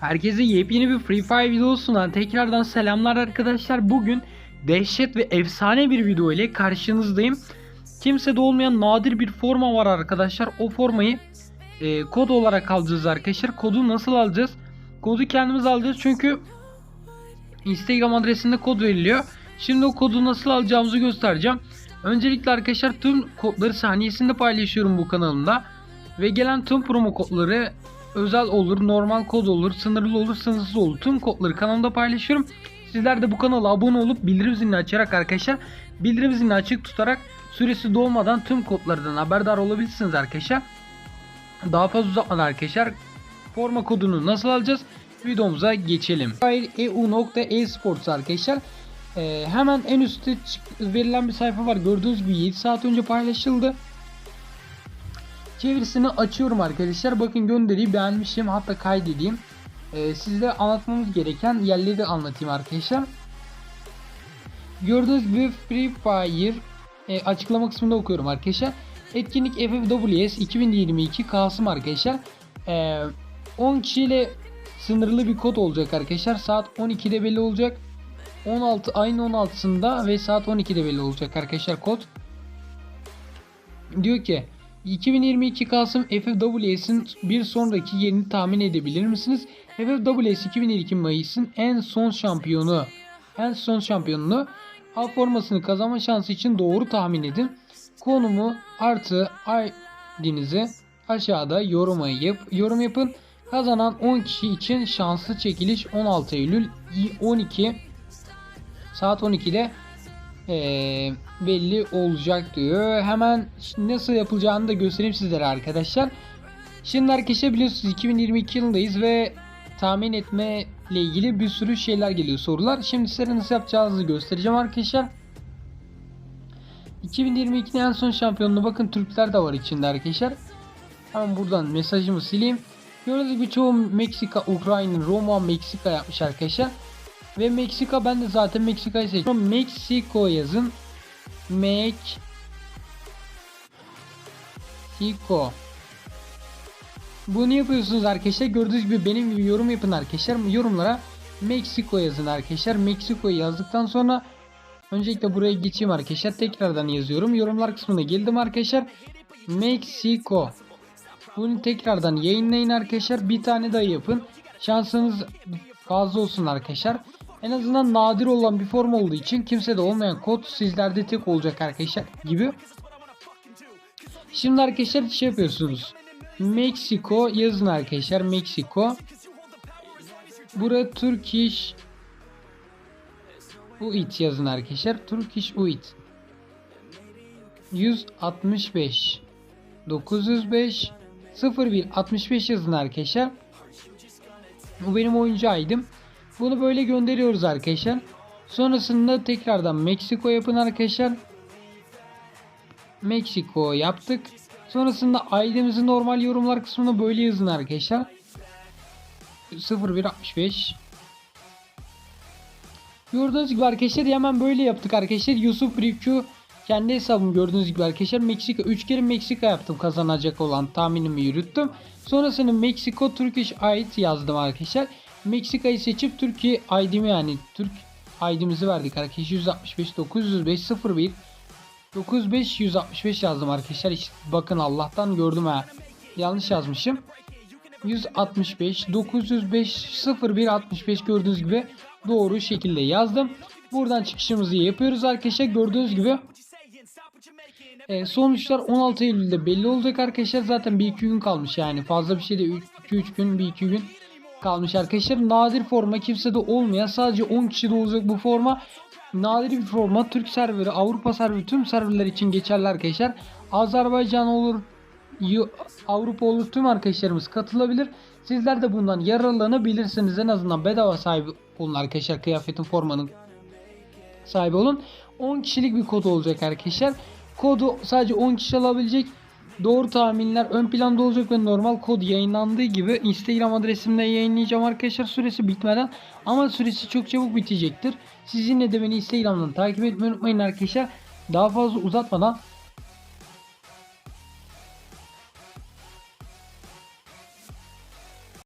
Herkese yepyeni bir Free Fire videosundan tekrardan selamlar arkadaşlar. Bugün dehşet ve efsane bir video ile karşınızdayım. Kimsede olmayan nadir bir forma var arkadaşlar. O formayı e, kod olarak alacağız arkadaşlar. Kodu nasıl alacağız? Kodu kendimiz alacağız çünkü Instagram adresinde kod veriliyor. Şimdi o kodu nasıl alacağımızı göstereceğim. Öncelikle arkadaşlar tüm kodları saniyesinde paylaşıyorum bu kanalımda. Ve gelen tüm promo kodları özel olur, normal kod olur, sınırlı olur, sınırsız olur. Tüm kodları kanalımda paylaşıyorum. Sizler de bu kanala abone olup bildirim zilini açarak arkadaşlar bildirim zilini açık tutarak süresi dolmadan tüm kodlardan haberdar olabilirsiniz arkadaşlar. Daha fazla uzatmadan arkadaşlar forma kodunu nasıl alacağız videomuza geçelim. EU.esports arkadaşlar. Ee, hemen en üstte verilen bir sayfa var. Gördüğünüz gibi 7 saat önce paylaşıldı. Çevirisini açıyorum arkadaşlar. Bakın gönderiyi beğenmişim. Hatta kaydedeyim. Ee, sizde anlatmamız gereken yerleri anlatayım arkadaşlar. Gördüğünüz gibi Free Fire e, açıklama kısmında okuyorum arkadaşlar. Etkinlik FFWS 2022 Kasım arkadaşlar. Ee, 10 kişiyle sınırlı bir kod olacak arkadaşlar. Saat 12'de belli olacak. 16 ayın 16'sında ve saat 12'de belli olacak arkadaşlar kod. Diyor ki 2022 Kasım FFWS'in bir sonraki yerini tahmin edebilir misiniz? FFWS 2022 Mayıs'ın en son şampiyonu. En son şampiyonunu A formasını kazanma şansı için doğru tahmin edin. Konumu artı ID'nizi aşağıda yoruma yap, yorum yapın. Kazanan 10 kişi için şanslı çekiliş 16 Eylül 12 saat 12'de eee, belli olacak diyor. Hemen nasıl yapılacağını da göstereyim sizlere arkadaşlar. Şimdi arkadaşlar biliyorsunuz 2022 yılındayız ve tahmin etme ile ilgili bir sürü şeyler geliyor sorular. Şimdi size nasıl yapacağınızı göstereceğim arkadaşlar. 2022'nin en son şampiyonluğu bakın Türkler de var içinde arkadaşlar. Hemen buradan mesajımı sileyim. Gördüğünüz gibi çoğu Meksika, Ukrayna, Roma, Meksika yapmış arkadaşlar. Ve Meksika ben de zaten Meksika'yı seçiyorum. Meksiko yazın. Meksiko. Bunu yapıyorsunuz arkadaşlar. Gördüğünüz gibi benim gibi yorum yapın arkadaşlar. Yorumlara Meksiko yazın arkadaşlar. Meksiko'yu yazdıktan sonra öncelikle buraya geçeyim arkadaşlar. Tekrardan yazıyorum. Yorumlar kısmına geldim arkadaşlar. Meksiko. Bunu tekrardan yayınlayın arkadaşlar. Bir tane daha yapın. Şansınız fazla olsun arkadaşlar. En azından nadir olan bir form olduğu için kimsede olmayan kod sizlerde tek olacak arkadaşlar gibi. Şimdi arkadaşlar şey yapıyorsunuz. Meksiko yazın arkadaşlar. Meksiko. Buraya Turkish Uit yazın arkadaşlar. Turkish Uit. 165 905 01 65 yazın arkadaşlar. Bu benim oyuncu aydım. Bunu böyle gönderiyoruz arkadaşlar. Sonrasında tekrardan Meksiko yapın arkadaşlar. Meksiko yaptık. Sonrasında ID'mizi normal yorumlar kısmına böyle yazın arkadaşlar. 0165 Gördüğünüz gibi arkadaşlar hemen böyle yaptık arkadaşlar. Yusuf Rivku kendi hesabım gördüğünüz gibi arkadaşlar Meksika 3 kere Meksika yaptım kazanacak olan tahminimi yürüttüm. Sonrasında Meksiko Turkish ait yazdım arkadaşlar. Meksika'yı seçip Türkiye ID'mi yani Türk ID'mizi verdik arkadaşlar 165 905 01 95 165 yazdım arkadaşlar. İşte bakın Allah'tan gördüm ha. Yanlış yazmışım. 165 905 01 65 gördüğünüz gibi doğru şekilde yazdım. Buradan çıkışımızı yapıyoruz arkadaşlar. Gördüğünüz gibi e, sonuçlar 16 Eylül'de belli olacak arkadaşlar. Zaten 1-2 gün kalmış yani. Fazla bir şey de 2-3 gün 1-2 gün kalmış arkadaşlar. Nadir forma kimsede olmayan sadece 10 kişide olacak bu forma. Nadir bir forma Türk serveri, Avrupa serveri tüm serverler için geçerli arkadaşlar. Azerbaycan olur, Avrupa olur tüm arkadaşlarımız katılabilir. Sizler de bundan yararlanabilirsiniz. En azından bedava sahibi olun arkadaşlar. Kıyafetin formanın sahibi olun. 10 kişilik bir kod olacak arkadaşlar. Kodu sadece 10 kişi alabilecek. Doğru tahminler ön planda olacak ve normal kod yayınlandığı gibi Instagram adresimde yayınlayacağım arkadaşlar süresi bitmeden. Ama süresi çok çabuk bitecektir. Siz de beni Instagram'dan takip etmeyi unutmayın arkadaşlar. Daha fazla uzatmadan